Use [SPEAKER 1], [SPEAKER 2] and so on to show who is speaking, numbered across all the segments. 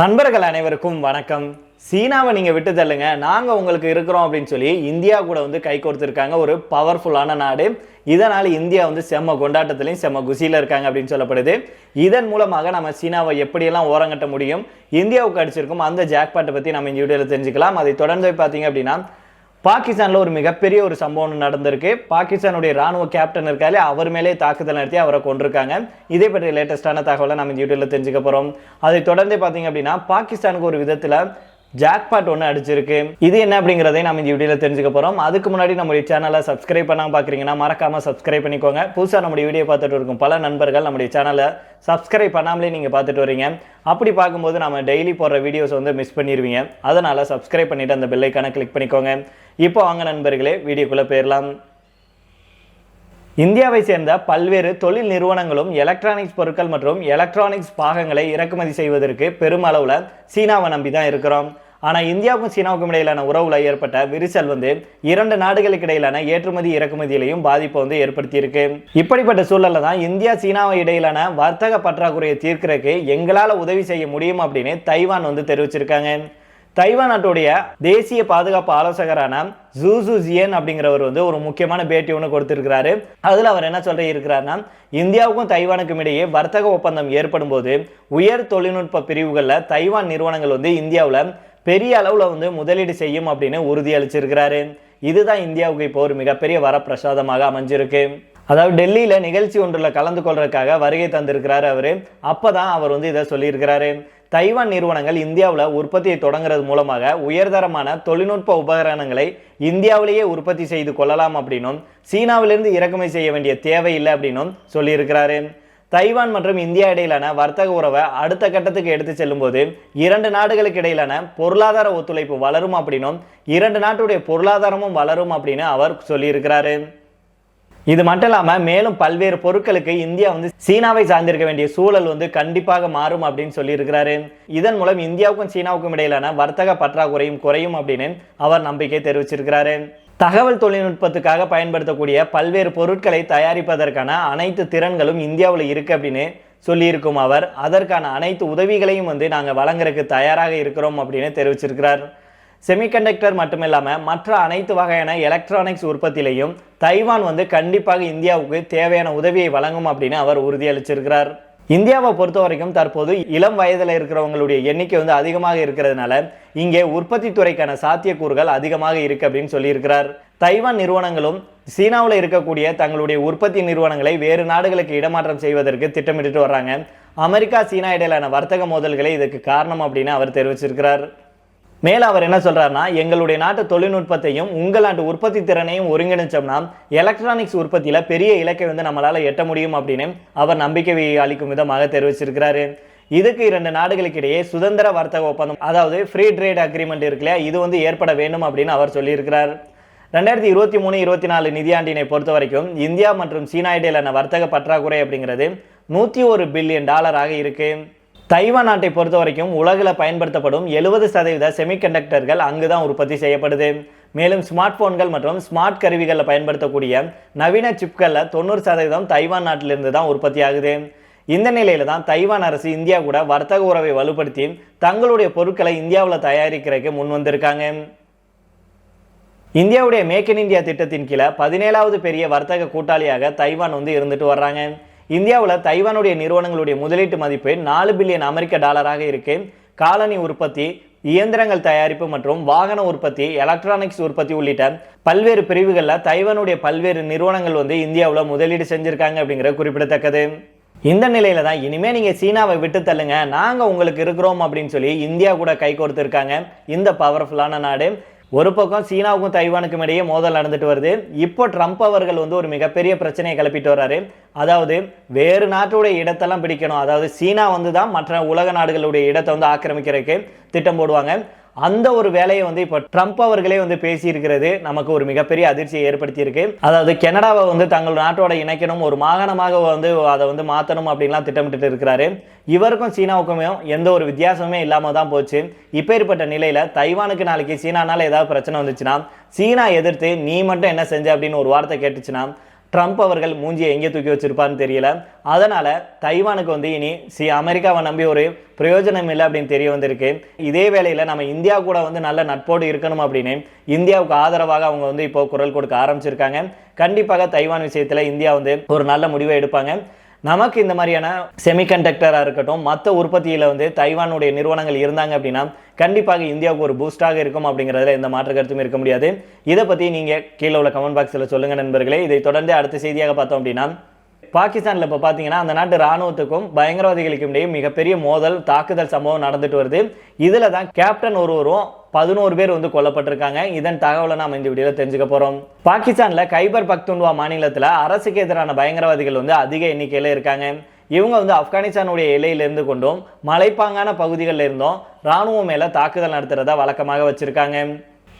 [SPEAKER 1] நண்பர்கள் அனைவருக்கும் வணக்கம். சீனாவை நீங்கள் விட்டு தள்ளுங்க. நாங்கள் உங்களுக்கு இருக்கிறோம் அப்படின்னு சொல்லி இந்தியா கூட வந்து கை கோர்த்துருக்காங்க. ஒரு பவர்ஃபுல்லான நாடு. இதனால் இந்தியா வந்து செம்ம கொண்டாட்டத்துலையும் செம்ம குசியில் இருக்காங்க அப்படின்னு சொல்லப்படுது. இதன் மூலமாக நம்ம சீனாவை எப்படியெல்லாம் ஓரங்கட்ட முடியும் இந்தியாவுக்கு அடிச்சிருக்கும் அந்த ஜாக்பாட்டை பற்றி நம்ம இந்த வீடியோவில் தெரிஞ்சுக்கலாம். அதை தொடர்ந்து பார்த்தீங்க அப்படின்னா பாகிஸ்தானில் ஒரு மிகப்பெரிய ஒரு சம்பவம் நடந்திருக்கு. பாகிஸ்தானுடைய ராணுவ கேப்டன் இருக்காரு. அவர் மேலே தாக்குதல் நடத்தி அவரை கொண்டிருக்காங்க இதே பற்றி லேட்டஸ்டான தகவலை நம்ம யூடியூப்ல தெரிஞ்சுக்க போகிறோம் அதை தொடர்ந்து பார்த்தீங்க அப்படின்னா பாகிஸ்தானுக்கு ஒரு விதத்தில் ஜாக்பாட் ஒன்று அடிச்சிருக்கு. இது என்ன அப்படிங்கிறதை நம்ம இந்த வீடியோவில் தெரிஞ்சுக்க போகிறோம் அதுக்கு முன்னாடி நம்முடைய சேனலை சப்ஸ்கிரைப் பண்ணாமல் பார்க்குறீங்கன்னா மறக்காமல் சப்ஸ்கிரைப் பண்ணிக்கோங்க. புதுசாக நம்முடைய வீடியோ பார்த்துட்டு இருக்கும் பல நண்பர்கள் நம்முடைய சேனலை சப்ஸ்கிரைப் பண்ணாமலே நீங்கள் பார்த்துட்டு வரீங்க. அப்படி பார்க்கும்போது நம்ம டெய்லி போடுற வீடியோஸ் வந்து மிஸ் பண்ணிடுவீங்க அதனால் சப்ஸ்கிரைப் பண்ணிவிட்டு அந்த பெல்லைக்கான கிளிக் பண்ணிக்கோங்க. இப்போ வாங்க நண்பர்களே வீடியோக்குள்ளே போயிடலாம். இந்தியாவை சேர்ந்த பல்வேறு தொழில் நிறுவனங்களும் எலக்ட்ரானிக்ஸ் பொருட்கள் மற்றும் எலக்ட்ரானிக்ஸ் பாகங்களை இறக்குமதி செய்வதற்கு பெருமளவில் சீனாவை நம்பி தான் இருக்கிறோம். ஆனால் இந்தியாவுக்கும் சீனாவுக்கும் இடையிலான உறவுல ஏற்பட்ட விரிசல் வந்து இரண்டு நாடுகளுக்கு இடையிலான ஏற்றுமதி இறக்குமதியிலையும் பாதிப்பை வந்து ஏற்படுத்தியிருக்கு. இப்படிப்பட்ட சூழல்ல தான் இந்தியா சீனாவை இடையிலான வர்த்தக பற்றாக்குறையை தீர்க்கிறதுக்கு எங்களால் உதவி செய்ய முடியும் அப்படின்னு தைவான் வந்து தெரிவிச்சிருக்காங்க. தைவான் நாட்டுடைய தேசிய பாதுகாப்பு ஆலோசகரான ஜூசு ஜியன் அப்படிங்கிறவர் வந்து ஒரு முக்கியமான பேட்டி ஒன்று கொடுத்துருக்கிறாரு. அதில் அவர் என்ன சொல்கிற இருக்கிறாருன்னா இந்தியாவுக்கும் தைவானுக்கும் இடையே வர்த்தக ஒப்பந்தம் ஏற்படும் போது உயர் தொழில்நுட்ப பிரிவுகளில் தைவான் நிறுவனங்கள் வந்து இந்தியாவில் பெரிய அளவில் வந்து முதலீடு செய்யும் அப்படின்னு உறுதியளிச்சிருக்கிறாரு. இதுதான் இந்தியாவுக்கு இப்போ ஒரு மிகப்பெரிய வரப்பிரசாதமாக அமைஞ்சிருக்கு. அதாவது டெல்லியில் நிகழ்ச்சி ஒன்றில் கலந்து கொள்றதுக்காக வருகை தந்திருக்கிறாரு அப்போ தான் அவர் வந்து இதை சொல்லியிருக்கிறாரு. தைவான் நிறுவனங்கள் இந்தியாவில் உற்பத்தியை தொடங்குறது மூலமாக உயர்தரமான தொழில்நுட்ப உபகரணங்களை இந்தியாவிலேயே உற்பத்தி செய்து கொள்ளலாம் அப்படின்னும் சீனாவிலிருந்து இறக்குமதி செய்ய வேண்டிய தேவையில்லை அப்படின்னும் சொல்லியிருக்கிறாரு. தைவான் மற்றும் இந்தியா இடையிலான வர்த்தக உறவை அடுத்த கட்டத்துக்கு எடுத்து செல்லும்போது இரண்டு நாடுகளுக்கு இடையிலான பொருளாதார ஒத்துழைப்பு வளரும் அப்படின்னும் இரண்டு நாட்டுடைய பொருளாதாரமும் வளரும் அப்படின்னு அவர் சொல்லியிருக்கிறாரு. இது மட்டும் இல்லாமல் மேலும் பல்வேறு பொருட்களுக்கு இந்தியா வந்து சீனாவை சார்ந்திருக்க வேண்டிய சூழல் வந்து கண்டிப்பாக மாறும் அப்படின்னு சொல்லியிருக்கிறாரு. இதன் மூலம் இந்தியாவுக்கும் சீனாவுக்கும் இடையிலான வர்த்தக பற்றாக்குறையும் குறையும் அப்படின்னு அவர் நம்பிக்கை தெரிவிச்சிருக்கிறாரு. தகவல் தொழில்நுட்பத்துக்காக பயன்படுத்தக்கூடிய பல்வேறு பொருட்களை தயாரிப்பதற்கான அனைத்து திறன்களும் இந்தியாவில் இருக்கு அப்படின்னு சொல்லியிருக்கும் அவர். அதற்கான அனைத்து உதவிகளையும் வந்து நாங்கள் வழங்குறதுக்கு தயாராக இருக்கிறோம் அப்படின்னு தெரிவிச்சிருக்கிறார். செமிகண்டக்டர் மட்டுமில்லாமல் மற்ற அனைத்து வகையான எலக்ட்ரானிக்ஸ் உற்பத்தியிலையும் தைவான் வந்து கண்டிப்பாக இந்தியாவுக்கு தேவையான உதவியை வழங்கும் அப்படின்னு அவர் உறுதியளிச்சிருக்கிறார். இந்தியாவை பொறுத்த வரைக்கும் தற்போது இளம் வயதில் இருக்கிறவங்களுடைய எண்ணிக்கை வந்து அதிகமாக இருக்கிறதுனால இங்கே உற்பத்தி துறைக்கான சாத்தியக்கூறுகள் அதிகமாக இருக்கு அப்படின்னு சொல்லியிருக்கிறார். தைவான் நிறுவனங்களும் சீனாவில் இருக்கக்கூடிய தங்களுடைய உற்பத்தி நிறுவனங்களை வேறு நாடுகளுக்கு இடமாற்றம் செய்வதற்கு திட்டமிட்டு வர்றாங்க. அமெரிக்கா சீனா இடையிலான வர்த்தக மோதல்களே இதுக்கு காரணம் அப்படின்னு அவர் தெரிவிச்சிருக்கிறார். மேலே அவர் என்ன சொல்கிறாருன்னா எங்களுடைய நாட்டு தொழில்நுட்பத்தையும் உங்கள் நாட்டு உற்பத்தி திறனையும் ஒருங்கிணைச்சோம்னா எலக்ட்ரானிக்ஸ் உற்பத்தியில் பெரிய இலக்கை வந்து நம்மளால் எட்ட முடியும் அப்படின்னு அவர் நம்பிக்கை அளிக்கும் விதமாக தெரிவிச்சிருக்கிறாரு. இதுக்கு இரண்டு நாடுகளுக்கு இடையே சுதந்திர வர்த்தக ஒப்பந்தம் அதாவது ஃப்ரீ ட்ரேட் அக்ரிமெண்ட் இருக்குல்லையா இது வந்து ஏற்பட வேண்டும் அப்படின்னு அவர் சொல்லியிருக்கிறார். ரெண்டாயிரத்தி இருபத்தி மூணு இருபத்தி நாலு நிதியாண்டினை பொறுத்த வரைக்கும் இந்தியா மற்றும் சீனா இடையிலான வர்த்தக பற்றாக்குறை அப்படிங்கிறது நூற்றி ஒரு பில்லியன் டாலராக இருக்குது தைவான் நாட்டை பொறுத்த வரைக்கும் உலகில் பயன்படுத்தப்படும் எழுபது சதவீத செமிகண்டக்டர்கள் அங்கு தான் உற்பத்தி செய்யப்படுது. மேலும் ஸ்மார்ட் போன்கள் மற்றும் ஸ்மார்ட் கருவிகளில் பயன்படுத்தக்கூடிய நவீன சிப்களில் தொண்ணூறு சதவீதம் தைவான் நாட்டிலிருந்து தான் உற்பத்தி ஆகுது. இந்த நிலையில தான் தைவான் அரசு இந்தியா கூட வர்த்தக உறவை வலுப்படுத்தி தங்களுடைய பொருட்களை இந்தியாவில் தயாரிக்கிறதுக்கு முன் வந்திருக்காங்க. இந்தியாவுடைய மேக் இன் இந்தியா திட்டத்தின் கீழே பதினேழாவது பெரிய வர்த்தக கூட்டாளியாக தைவான் வந்து இருந்துட்டு வர்றாங்க. இந்தியாவில் தைவானுடைய நிறுவனங்களுடைய முதலீட்டு மதிப்பு நாலு பில்லியன் அமெரிக்க டாலராக இருக்கு. காலனி உற்பத்தி இயந்திரங்கள் தயாரிப்பு மற்றும் வாகன உற்பத்தி எலக்ட்ரானிக்ஸ் உற்பத்தி உள்ளிட்ட பல்வேறு பிரிவுகளில் தைவானுடைய பல்வேறு நிறுவனங்கள் வந்து இந்தியாவில் முதலீடு செஞ்சுருக்காங்க அப்படிங்கிறது குறிப்பிடத்தக்கது. இந்த நிலையில தான் இனிமே நீங்க சீனாவை விட்டு தள்ளுங்க. நாங்க உங்களுக்கு இருக்கிறோம் அப்படின்னு சொல்லி இந்தியா கூட கை கோர்த்துருக்காங்க. இந்த பவர்ஃபுல்லான நாடு. ஒரு பக்கம் சீனாவுக்கும் தைவானுக்கும் இடையே மோதல் நடந்துட்டு வருது. இப்போ ட்ரம்ப் அவர்கள் வந்து ஒரு மிகப்பெரிய பிரச்சனையை கிளப்பிட்டு வர்றாரு. அதாவது வேறு நாட்டுடைய இடத்தெல்லாம் பிடிக்கணும். அதாவது சீனா வந்து தான் மற்ற உலக நாடுகளுடைய இடத்தை வந்து ஆக்கிரமிக்கிறதுக்கு திட்டம் போடுவாங்க. அந்த ஒரு வேலையை வந்து இப்போ ட்ரம்ப் அவர்களே வந்து பேசியிருக்கிறது நமக்கு ஒரு மிகப்பெரிய அதிர்ச்சியை ஏற்படுத்தியிருக்கு. அதாவது கனடாவை வந்து தங்கள் நாட்டோட இணைக்கணும் ஒரு மாகாணமாக வந்து அதை வந்து மாற்றணும் அப்படின்லாம் திட்டமிட்டு இருக்கிறாரு. இவருக்கும் சீனாவுக்குமே எந்த ஒரு வித்தியாசமே இல்லாமல் தான் போச்சு. இப்பேற்பட்ட நிலையில் தைவானுக்கு நாளைக்கு சீனானால ஏதாவது பிரச்சனை வந்துச்சுன்னா சீனா எதிர்த்து நீ மட்டும் என்ன செஞ்ச அப்படின்னு ஒரு வார்த்தை கேட்டுச்சுன்னா ட்ரம்ப் அவர்கள் மூஞ்சியை எங்கே தூக்கி வச்சிருப்பாருன்னு தெரியல. அதனால் தைவானுக்கு வந்து இனி சி அமெரிக்காவை நம்பி ஒரு பிரயோஜனம் இல்லை அப்படின்னு தெரிய வந்திருக்கு. இதே வேளையில் நம்ம இந்தியா கூட வந்து நல்ல நட்போடு இருக்கணும் அப்படின்னு இந்தியாவுக்கு ஆதரவாக அவங்க வந்து இப்போ குரல் கொடுக்க ஆரம்பிச்சிருக்காங்க. கண்டிப்பாக தைவான் விஷயத்தில் இந்தியா வந்து ஒரு நல்ல முடிவை எடுப்பாங்க. நமக்கு இந்த மாதிரியான செமிகண்டக்டராக இருக்கட்டும் மற்ற உற்பத்தியில் வந்து தைவானுடைய நிறுவனங்கள் இருந்தாங்க அப்படின்னா கண்டிப்பாக இந்தியாவுக்கு ஒரு பூஸ்டாக இருக்கும் அப்படிங்கிறதுல எந்த மாற்று கருத்தும் இருக்க முடியாது. இதை பற்றி நீங்கள் கீழே உள்ள கமெண்ட் பாக்ஸில் சொல்லுங்கள் நண்பர்களே. இதை தொடர்ந்து அடுத்த செய்தியாக பார்த்தோம் அப்படின்னா பாகிஸ்தானில் இப்போ பார்த்தீங்கன்னா அந்த நாட்டு ராணுவத்துக்கும் பயங்கரவாதிகளுக்கும் இடையே மிகப்பெரிய மோதல் தாக்குதல் சம்பவம் நடந்துட்டு வருது. இதில் தான் கேப்டன் ஒருவரும் பதினோரு பேர் வந்து கொல்லப்பட்டிருக்காங்க. இதன் தகவலை நாம் இந்த வீடியோவில் தெரிஞ்சுக்க போகிறோம் பாகிஸ்தானில் கைபர் பக்துன்வா மாநிலத்தில் அரசுக்கு எதிரான பயங்கரவாதிகள் வந்து அதிக எண்ணிக்கையில் இருக்காங்க. இவங்க வந்து ஆப்கானிஸ்தானுடைய எல்லையிலிருந்து கொண்டும் மலைப்பாங்கான பகுதிகளில் இருந்தும் ராணுவம் மேலே தாக்குதல் நடத்துகிறதா வழக்கமாக வச்சுருக்காங்க.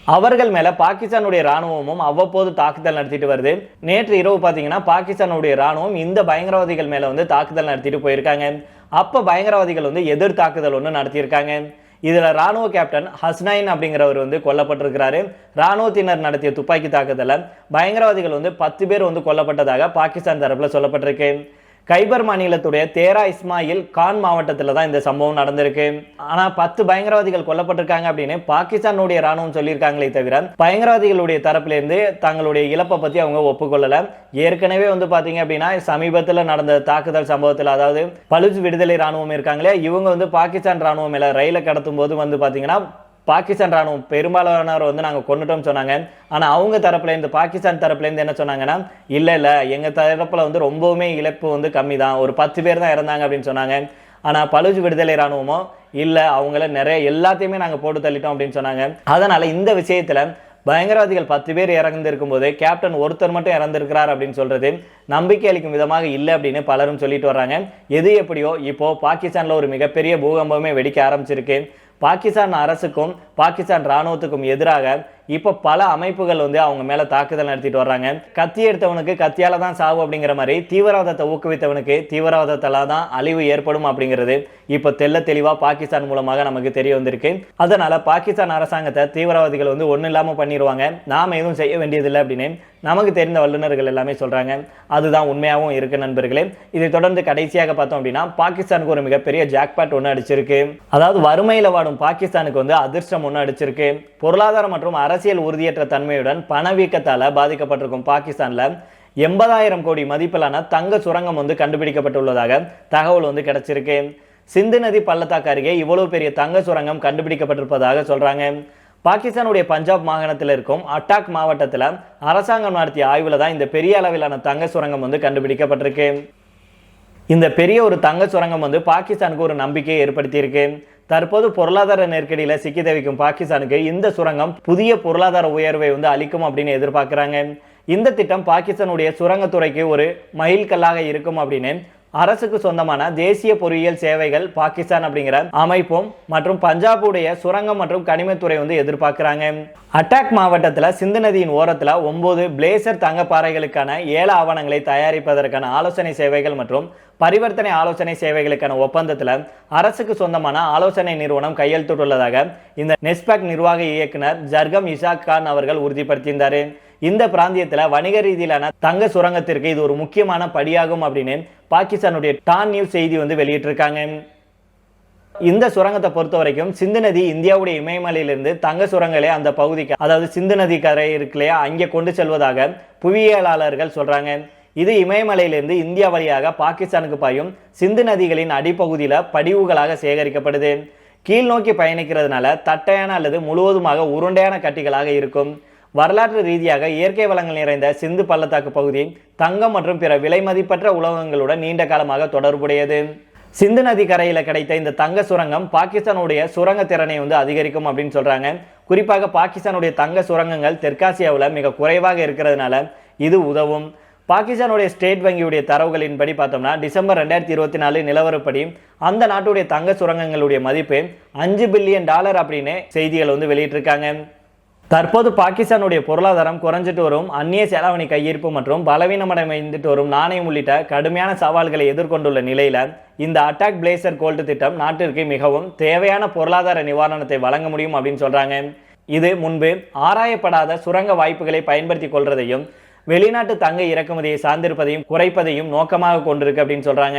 [SPEAKER 1] அவர்கள் மேல பாகிஸ்தானுடைய ராணுவமும் அவ்வப்போது தாக்குதல் நடத்திட்டு வருது. நேற்று இரவு பார்த்தீங்கன்னா பாகிஸ்தானுடைய ராணுவம் இந்த பயங்கரவாதிகள் மேல வந்து தாக்குதல் நடத்திட்டு போயிருக்காங்க. அப்ப பயங்கரவாதிகள் வந்து எதிர் தாக்குதல் ஒன்று நடத்தியிருக்காங்க. இதுல ராணுவ கேப்டன் ஹஸ்னைன் அப்படிங்கிறவர் வந்து கொல்லப்பட்டிருக்கிறாரு. ராணுவத்தினர் நடத்திய துப்பாக்கி தாக்குதல பயங்கரவாதிகள் வந்து பத்து பேர் வந்து கொல்லப்பட்டதாக பாகிஸ்தான் தரப்புல சொல்லப்பட்டிருக்கு. கைபர் மாநிலத்துடைய தேரா இஸ்மாயில் கான் மாவட்டத்தில் தான் இந்த சம்பவம் நடந்திருக்கு. ஆனால் பத்து பயங்கரவாதிகள் கொல்லப்பட்டிருக்காங்க அப்படின்னு பாகிஸ்தானுடைய ராணுவம் சொல்லியிருக்காங்களே தவிர பயங்கரவாதிகளுடைய தரப்பிலிருந்து தங்களுடைய இழப்பை பற்றி அவங்க ஒப்புக்கொள்ளலை. ஏற்கனவே வந்து பார்த்தீங்க அப்படின்னா சமீபத்தில் நடந்த தாக்குதல் சம்பவத்தில் அதாவது பலுஜ் விடுதலை ராணுவம் இருக்காங்களே இவங்க வந்து பாகிஸ்தான் ராணுவம் மேலே ரயிலை கடத்தும் போது வந்து பார்த்தீங்கன்னா பாகிஸ்தான் ராணுவம் பெரும்பாலானவர் வந்து நாங்கள் கொண்டுட்டோம்னு சொன்னாங்க. ஆனால் அவங்க தரப்புலேருந்து பாகிஸ்தான் தரப்புலேருந்து என்ன சொன்னாங்கன்னா இல்லை இல்லை எங்கள் தரப்பில் வந்து ரொம்பவுமே இழப்பு வந்து கம்மி தான் ஒரு பத்து பேர் தான் இறந்தாங்க அப்படின்னு சொன்னாங்க. ஆனால் பலுஜ் விடுதலை ராணுவமோ இல்லை அவங்கள நிறைய எல்லாத்தையுமே நாங்கள் போட்டு தள்ளிட்டோம் அப்படின்னு சொன்னாங்க. அதனால் இந்த விஷயத்தில் பயங்கரவாதிகள் பத்து பேர் இறந்திருக்கும் போது கேப்டன் ஒருத்தர் மட்டும் இறந்திருக்கிறார் அப்படின்னு சொல்றது நம்பிக்கை அளிக்கும் விதமாக இல்லை அப்படின்னு பலரும் சொல்லிட்டு வர்றாங்க. எது எப்படியோ இப்போ பாகிஸ்தானில் ஒரு மிகப்பெரிய பூகம்பமே வெடிக்க ஆரம்பிச்சிருக்கு. பாகிஸ்தான் அரசுக்கும் பாகிஸ்தான் ராணுவத்துக்கும் எதிராக இப்போ பல அமைப்புகள் வந்து அவங்க மேலே தாக்குதல் நடத்திட்டு வர்றாங்க. கத்தி எடுத்தவனுக்கு கத்தியால தான் சாவு அப்படிங்கிற மாதிரி தீவிரவாதத்தை ஊக்குவித்தவனுக்கு தீவிரவாதத்தால தான் அழிவு ஏற்படும் அப்படிங்கிறது இப்போ தெல்ல தெளிவாக பாகிஸ்தான் மூலமாக நமக்கு தெரிய வந்திருக்கு. அதனால பாகிஸ்தான் அரசாங்கத்தை தீவிரவாதிகள் வந்து ஒன்றும் இல்லாமல் பண்ணிடுவாங்க நாம் எதுவும் செய்ய வேண்டியதில்லை அப்படின்னு நமக்கு தெரிந்த வல்லுநர்கள் எல்லாமே சொல்கிறாங்க அதுதான் உண்மையாகவும் இருக்கு நண்பர்களே. இதை தொடர்ந்து கடைசியாக பார்த்தோம் அப்படின்னா பாகிஸ்தானுக்கு ஒரு மிகப்பெரிய ஜாக்பாட் ஒன்று அடிச்சிருக்கு. அதாவது வறுமையில் வாடும் பாகிஸ்தானுக்கு வந்து அதிர்ஷ்டம் ஒன்று அடிச்சிருக்கு. பொருளாதார மற்றும் அரசியல் உறுதியற்ற தன்மையுடன் பணவீக்கத்தால் பாதிக்கப்பட்டிருக்கும் பாகிஸ்தானில் எண்பதாயிரம் கோடி மதிப்பிலான தங்க சுரங்கம் வந்து கண்டுபிடிக்கப்பட்டுள்ளதாக தகவல் வந்து கிடைச்சிருக்கு. சிந்து நதி பள்ளத்தாக்கு அருகே இவ்வளவு பெரிய தங்க சுரங்கம் கண்டுபிடிக்கப்பட்டிருப்பதாக சொல்கிறாங்க பாகிஸ்தானுடைய பஞ்சாப் மாகாணத்தில் இருக்கும் அட்டாக் மாவட்டத்தில் அரசாங்கம் நடத்திய ஆய்வில் தான் இந்த பெரிய அளவிலான தங்க சுரங்கம் வந்து கண்டுபிடிக்கப்பட்டிருக்கு. இந்த பெரிய ஒரு தங்க சுரங்கம் வந்து பாகிஸ்தானுக்கு ஒரு நம்பிக்கையை ஏற்படுத்தியிருக்கு. தற்போது பொருளாதார நெருக்கடியில் சிக்கி தவிக்கும் பாகிஸ்தானுக்கு இந்த சுரங்கம் புதிய பொருளாதார உயர்வை வந்து அளிக்கும் அப்படின்னு எதிர்பார்க்குறாங்க. இந்த திட்டம் பாகிஸ்தானுடைய சுரங்கத்துறைக்கு ஒரு மைல்கல்லாக இருக்கும் அப்படின்னு அரசுக்கு சொந்தமான தேசிய பொறியியல் சேவைகள் பாகிஸ்தான் அப்படிங்கிற அமைப்பும் மற்றும் பஞ்சாபுடைய சுரங்கம் மற்றும் கனிமத்துறை வந்து எதிர்பார்க்குறாங்க. அட்டாக் மாவட்டத்தில் சிந்து நதியின் ஓரத்தில் ஒன்பது பிளேசர் தங்கப்பாறைகளுக்கான ஏல ஆவணங்களை தயாரிப்பதற்கான ஆலோசனை சேவைகள் மற்றும் பரிவர்த்தனை ஆலோசனை சேவைகளுக்கான ஒப்பந்தத்தில் அரசுக்கு சொந்தமான ஆலோசனை நிறுவனம் கையெழுத்திட்டுள்ளதாக இந்த நெஸ்பேக் நிர்வாக இயக்குனர் ஜர்கம் இஷாக் கான் அவர்கள் உறுதிப்படுத்தியிருந்தார். இந்த பிராந்தியத்தில் வணிக ரீதியிலான தங்க சுரங்கத்திற்கு இது ஒரு முக்கியமான படியாகும் அப்படின்னு பாகிஸ்தானுடைய டான் நியூஸ் செய்தி வந்து வெளியிட்டிருக்காங்க. இந்த சுரங்கத்தை பொறுத்த வரைக்கும் சிந்து நதி இந்தியாவுடைய இமயமலையிலிருந்து தங்க சுரங்களை அந்த பகுதிக்கு அதாவது சிந்து நதி கரை இருக்கு இல்லையா அங்கே கொண்டு செல்வதாக புவியியலாளர்கள் சொல்றாங்க. இது இமயமலையிலிருந்து இந்தியா வழியாக பாகிஸ்தானுக்கு பாயும் சிந்து நதிகளின் அடிப்பகுதியில் படிவுகளாக சேகரிக்கப்படுது. கீழ் நோக்கி பயணிக்கிறதுனால தட்டையான அல்லது முழுவதுமாக உருண்டையான கட்டிகளாக இருக்கும். வரலாற்று ரீதியாக இயற்கை வளங்கள் நிறைந்த சிந்து பள்ளத்தாக்கு பகுதி தங்கம் மற்றும் பிற விலைமதிப்பற்ற உலோகங்களுடன் உலகங்களுடன் நீண்ட காலமாக தொடர்புடையது. சிந்து நதி கரையில் கிடைத்த இந்த தங்க சுரங்கம் பாகிஸ்தானுடைய சுரங்க திறனை வந்து அதிகரிக்கும் அப்படின்னு சொல்றாங்க. குறிப்பாக பாகிஸ்தானுடைய தங்க சுரங்கங்கள் தெற்காசியாவில் மிக குறைவாக இருக்கிறதுனால இது உதவும். பாகிஸ்தானுடைய ஸ்டேட் வங்கியுடைய தரவுகளின்படி பார்த்தோம்னா டிசம்பர் ரெண்டாயிரத்தி இருபத்தி நாலு நிலவரப்படி அந்த நாட்டுடைய தங்க சுரங்கங்களுடைய மதிப்பு அஞ்சு பில்லியன் டாலர் அப்படின்னு செய்திகள் வந்து வெளியிட்டிருக்காங்க. தற்போது பாகிஸ்தானுடைய பொருளாதாரம் குறைஞ்சிட்டு வரும். அந்நிய செலாவணி கையிருப்பு மற்றும் பலவீனமடைந்துட்டு வரும் நாணயம் உள்ளிட்ட கடுமையான சவால்களை எதிர்கொண்டுள்ள நிலையில் இந்த அட்டாக் பிளேசர் கோல்டு திட்டம் நாட்டிற்கு மிகவும் தேவையான பொருளாதார நிவாரணத்தை வழங்க முடியும் அப்படின்னு சொல்கிறாங்க இது முன்பு ஆராயப்படாத சுரங்க வாய்ப்புகளை பயன்படுத்தி கொள்வதையும் வெளிநாட்டு தங்க இறக்குமதியை சார்ந்திருப்பதையும் குறைப்பதையும் நோக்கமாக கொண்டிருக்கு அப்படின்னு சொல்கிறாங்க